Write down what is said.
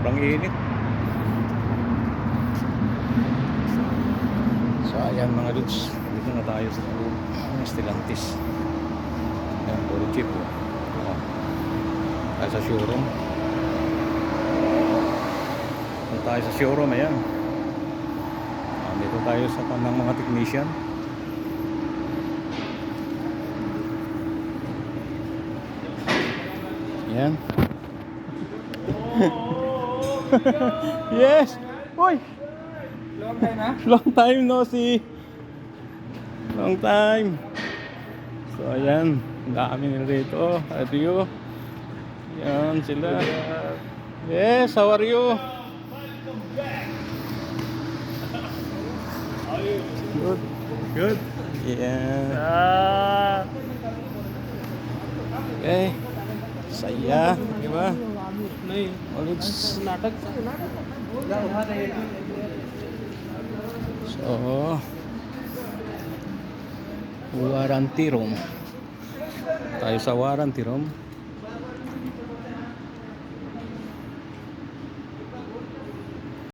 sobrang init. So ayan mga dudes, dito na tayo sa uh, Stellantis. Ayan, puro jeep. Oh. Oh. Tayo sa showroom. Dito tayo sa showroom, ayan. Ah, dito tayo sa kanang mga technician. Ayan. yes! Uy! Long time ha? Long time no see. Long time. So ayan, dami nila rito. Adiyo. Yan sila. Yes, how are you? Good. Good. Yeah. Ah, Okay saya di ba college natak so warranty room. Tayo sa warranty room.